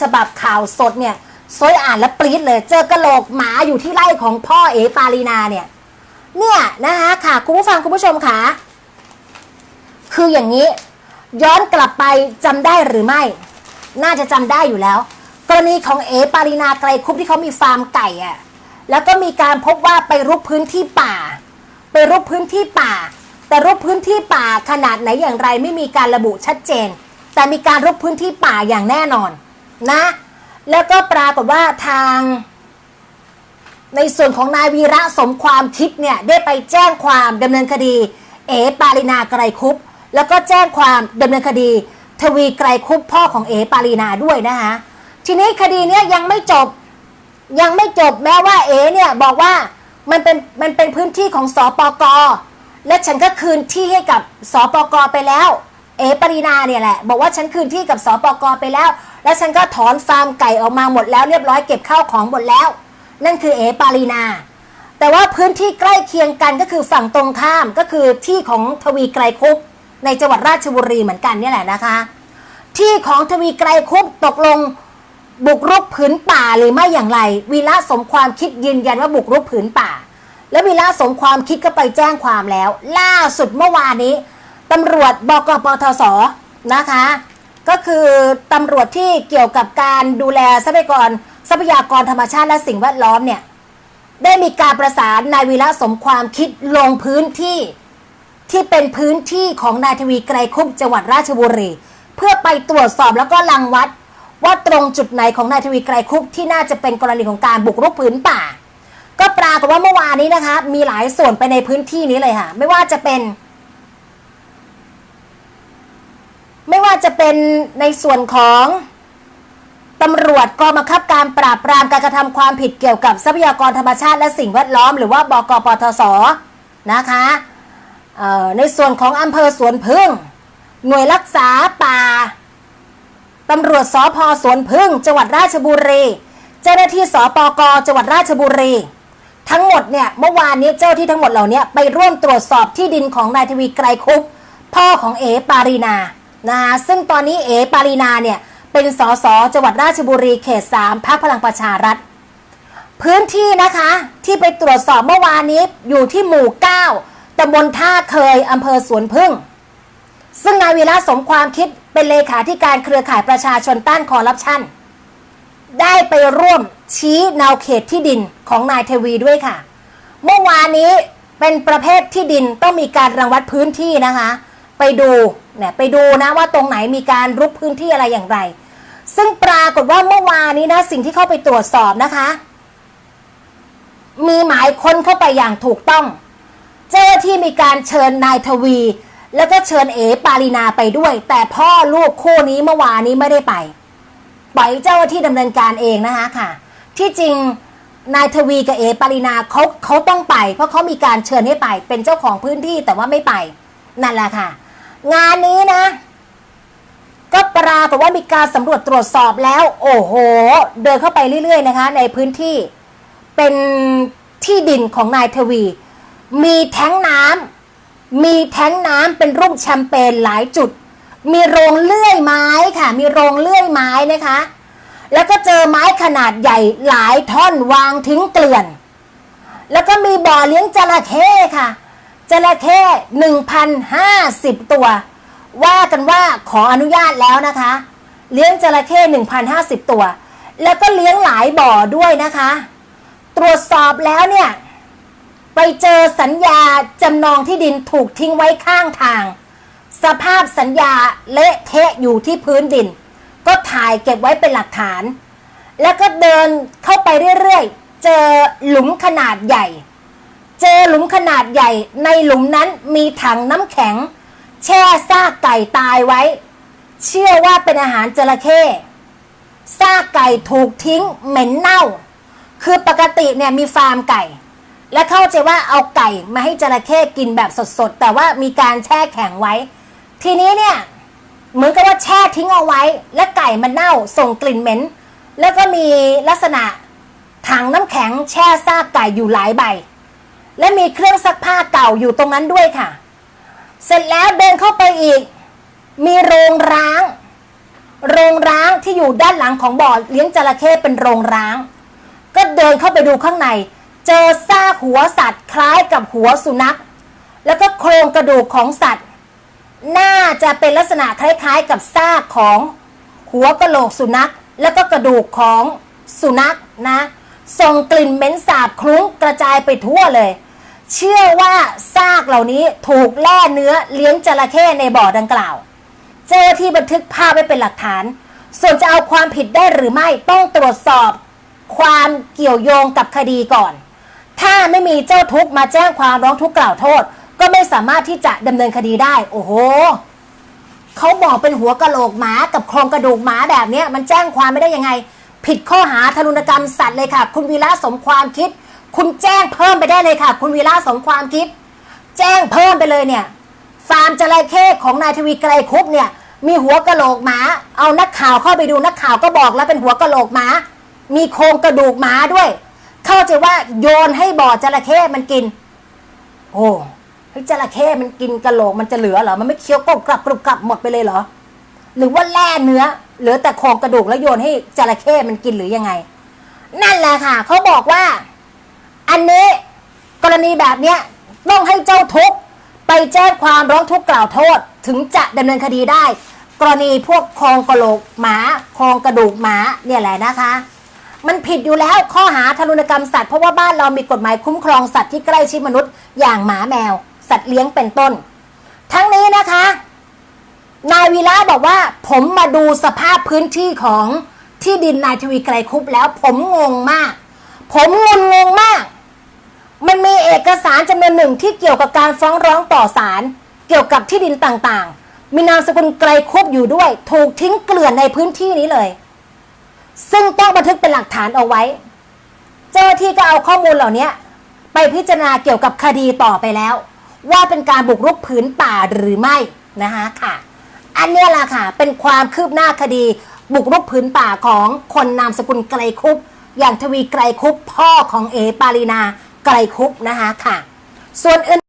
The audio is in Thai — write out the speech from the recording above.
ฉบับข่าวสดเนี่ยซอยอ่านแล้วปรี๊ดเลย เจอกระโหลกหมาอยู่ที่ไร่ของพ่อเอปารีนาเนี่ย เนี่ยนะคะค่ะคุณผู้ฟังคุณผู้ชมค่ะ คืออย่างนี้ ย้อนกลับไปจำได้หรือไม่ น่าจะจำได้อยู่แล้ว กรณีของเอปารีนาไกรคุปที่เขามีฟาร์มไก่อะแล้วก็มีการพบว่าไปรุกพื้นที่ป่า ไปรุกพื้นที่ป่า แต่รุกพื้นที่ป่าขนาดไหนอย่างไรไม่มีการระบุชัดเจน แต่มีการรุกพื้นที่ป่าอย่างแน่นอน นะ แล้วก็ปรากฏว่าทาง ในส่วนของนายวีระสมความคิดเนี่ย ได้ไปแจ้งความดำเนินคดี เอปารินาไกรคุปแล้วก็แจ้งความดำเนินคดี ทวีไกรคุปพ่อของเอปารินาด้วยนะคะทีนี้คดีเนี้ยยังไม่จบยังไม่จบแม้ว่าเอเนี่ยบอกว่ามันเป็นมันเป็นพื้นที่ของสอปกและฉันก็คืนที่ให้กับสอปกไปแล้ว เอปรินาเนี่ยแหละ บอกว่าฉันคืนที่กับสปกไปแล้ว แล้วฉันก็ถอนฟาร์มไก่ออกมาหมดแล้วเรียบร้อยเก็บข้าวของหมดแล้ว นั่นคือเอปารีนา แต่ว่าพื้นที่ใกล้เคียงกันก็คือฝั่งตรงข้ามก็คือที่ของทวีไกรคุปในจังหวัดราชบุรีเหมือนกันนี่แหละนะคะ ที่ของทวีไกรคุปตกลงบุกรุกผืนป่าหรือไม่อย่างไรวีระสมความคิดยืนยันว่าบุกรุกผืนป่า แล้ววีระสมความคิดก็ไปแจ้งความแล้ว ล่าสุดเมื่อวานนี้ ตำรวจบกปทศนะคะ ก็คือตำรวจที่เกี่ยวกับการดูแลทรัพยากรทรัพยากรธรรมชาติและสิ่งแวดล้อมเนี่ยได้มีการประสานนายวีระสมความคิดลงพื้นที่ที่เป็นพื้นที่ของนายทวีไกรคุปจังหวัดราชบุรี เพื่อไปตรวจสอบแล้วก็ลังวัด ว่าตรงจุดไหนของนายทวีไกรคุปที่น่าจะเป็นกรณีของการบุกรุกผืนป่า ก็ปรากฏว่าเมื่อวานนี้นะคะ มีหลายส่วนไปในพื้นที่นี้เลยค่ะ ไม่ว่าจะเป็น ไม่ว่าจะเป็นในส่วนของตำรวจกองบังคับการปราบปรามการกระทำความผิดเกี่ยวกับทรัพยากรธรรมชาติและสิ่งแวดล้อม หรือว่าบกปทศนะคะในส่วนของอำเภอสวนพึ่ง หน่วยรักษาป่าตำรวจสพสวนพึ่ง จังหวัดราชบุรี เจ้าหน้าที่สปกจังหวัดราชบุรี ทั้งหมดเนี่ยเมื่อวานนี้เจ้าที่ทั้งหมดเหล่านี้ไปร่วมตรวจสอบที่ดินของนายทวีไกรคุปพ่อของเอปารีนา นะคะซึ่งตอนนี้เอปารีนาเนี่ยเป็นสสจังหวัดราชบุรีเขต 3พักพลังประชารัฐ พื้นที่นะคะที่ไปตรวจสอบเมื่อวานนี้อยู่ที่หมู่ 9ตำบลท่าเคยอำเภอสวนพึ่ง ซึ่งนายวีระสมความคิดเป็นเลขาธิการเครือข่ายประชาชนต้านคอร์รัปชันได้ไปร่วมชี้แนวเขตที่ดินของนายเทวีด้วยค่ะ เมื่อวานนี้เป็นประเภทที่ดินต้องมีการรังวัดพื้นที่นะคะ ไปดูเนี่ยไปดูนะว่าตรงไหนมีการรุกพื้นที่อะไรอย่างไร ซึ่งปรากฏว่าเมื่อวานนี้นะสิ่งที่เข้าไปตรวจสอบนะคะ มีหมายค้นเข้าไปอย่างถูกต้อง เจ้าที่มีการเชิญนายทวี แล้วก็เชิญเอปารีนาไปด้วย แต่พ่อลูกคู่นี้เมื่อวานนี้ไม่ได้ไปปล่อยเจ้าที่ดำเนินการเองนะคะค่ะ ที่จริงนายทวีกับเอปารินาเขาเขาต้องไป เพราะเขามีการเชิญให้ไป เป็นเจ้าของพื้นที่แต่ว่าไม่ไป นั่นแหละค่ะ งานนี้นะ ก็ปรากฏว่ามีการสำรวจตรวจสอบแล้ว โอ้โห เดินเข้าไปเรื่อย ๆ นะคะ ในพื้นที่เป็นที่ดินของนายทวี มีแท้งน้ำมีแท้งน้ำเป็นรูปแชมเปญหลายจุด มีโรงเลื่อยไม้ค่ะ มีโรงเลื่อยไม้นะคะ แล้วก็เจอไม้ขนาดใหญ่หลายท่อนวางทิ้งเกลื่อน แล้วก็มีบ่อเลี้ยงจระเข้ค่ะ จระเข้หนึ่งพันห้าสิบตัว ว่ากันว่าขออนุญาตแล้วนะคะ เลี้ยงจระเข้หนึ่งพันห้าสิบตัว แล้วก็เลี้ยงหลายบ่อด้วยนะคะ ตรวจสอบแล้วเนี่ย ไปเจอสัญญาจำนองที่ดินถูกทิ้งไว้ข้างทาง สภาพสัญญาเละเทะอยู่ที่พื้นดิน ก็ถ่ายเก็บไว้เป็นหลักฐาน แล้วก็เดินเข้าไปเรื่อยๆ เจอหลุมขนาดใหญ่ เจอหลุมขนาดใหญ่ ในหลุมนั้นมีถังน้ำแข็ง แช่ซากไก่ตายไว้ เชื่อว่าเป็นอาหารจระเข้ซากไก่ถูกทิ้งเหม็นเน่า คือปกติเนี่ยมีฟาร์มไก่ และเข้าใจว่าเอาไก่มาให้จระเข้กินแบบสดๆ แต่ว่ามีการแช่แข็งไว้ ทีนี้เนี่ยเหมือนกับว่าแช่ทิ้งเอาไว้ และไก่มันเน่าส่งกลิ่นเหม็น แล้วก็มีลักษณะถังน้ำแข็งแช่ซากไก่อยู่หลายใบ และมีเครื่องซักผ้าเก่าอยู่ตรงนั้นด้วยค่ะ เสร็จแล้วเดินเข้าไปอีก มีโรงร้าง โรงร้างที่อยู่ด้านหลังของบ่อเลี้ยงจระเข้เป็นโรงร้าง ก็เดินเข้าไปดูข้างใน เจอซากหัวสัตว์คล้ายกับหัวสุนัข แล้วก็โครงกระดูกของสัตว์ น่าจะเป็นลักษณะคล้ายๆ กับซากของหัวกระโหลกสุนัข แล้วก็กระดูกของสุนัขนะส่งกลิ่นเหม็นสาบคลุ้งกระจายไปทั่วเลย เชื่อว่าซากเหล่านี้ถูกแล่เนื้อเลี้ยงจระเข้ในบ่อดังกล่าว เจ้าที่บันทึกภาพไว้เป็นหลักฐาน ส่วนจะเอาความผิดได้หรือไม่ต้องตรวจสอบ ความเกี่ยวโยงกับคดีก่อน ถ้าไม่มีเจ้าทุกมาแจ้งความร้องทุกข์กล่าวโทษ ก็ไม่สามารถที่จะดำเนินคดีได้ โอ้โหเขาบอกเป็นหัวกะโหลกหมากับโครงกระดูกหมาแบบนี้มันแจ้งความไม่ได้ยังไง ผิดข้อหาทารุณกรรมสัตว์เลยค่ะ คุณวีระสมความคิด คุณแจ้งเพิ่มไปได้เลยค่ะ คุณวีระสมความคิด แจ้งเพิ่มไปเลยเนี่ย ฟาร์มจระเข้ของนายทวีไกรคุปเนี่ย มีหัวกะโหลกหมา เอานักข่าวเข้าไปดูนักข่าวก็บอกแล้วเป็นหัวกะโหลกหมา มีโครงกระดูกหมาด้วย เข้าใจว่าโยนให้บ่อจระเข้มันกิน โอ้จระเข้มันกินกะโหลกมันจะเหลือเหรอ มันไม่เคี้ยวกรุบกรับกรุบกรับหมดไปเลยเหรอ หรือว่าแล่เนื้อเหลือแต่โครงกระดูกแล้วโยนให้จระเข้มันกินหรือยังไง นั่นแหละค่ะเขาบอกว่า ณีแบบเนี้ยต้องให้เจ้าทุกข์ไปแจ้งความร้องทุกข์กล่าวโทษถึงจะดำเนินคดีได้ กรณีพวกโครงกระโหลกหมาโครงกระดูกหมาเนี่ยแหละนะคะ มันผิดอยู่แล้วข้อหาทารุณกรรมสัตว์เพราะว่าบ้านเรามีกฎหมายคุ้มครองสัตว์ที่ใกล้ชิดมนุษย์อย่างหมาแมว สัตว์เลี้ยงเป็นต้น ทั้งนี้นะคะ นายวีระบอกว่า ผมมาดูสภาพพื้นที่ของที่ดินนายทวีไกรคุปแล้วผมงงมาก ผมงุนงงมาก มันมีเอกสารจำนวนหนึ่งที่เกี่ยวกับการฟ้องร้องต่อศาลเกี่ยวกับที่ดินต่างๆ มีนามสกุลไกรคุปอยู่ด้วย ถูกทิ้งเกลื่อนในพื้นที่นี้เลย ซึ่งต้องบันทึกเป็นหลักฐานเอาไว้ เจ้าที่ก็เอาข้อมูลเหล่านี้ไปพิจารณาเกี่ยวกับคดีต่อไปแล้ว ว่าเป็นการบุกรุกผืนป่าหรือไม่นะคะค่ะ อันเนี้ยแหละค่ะ เป็นความคืบหน้าคดี บุกรุกผืนป่าของคนนามสกุลไกรคุปอย่างทวีไกรคุปพ่อของเอปารีนา ไกลคุปนะคะค่ะ ส่วนอื่น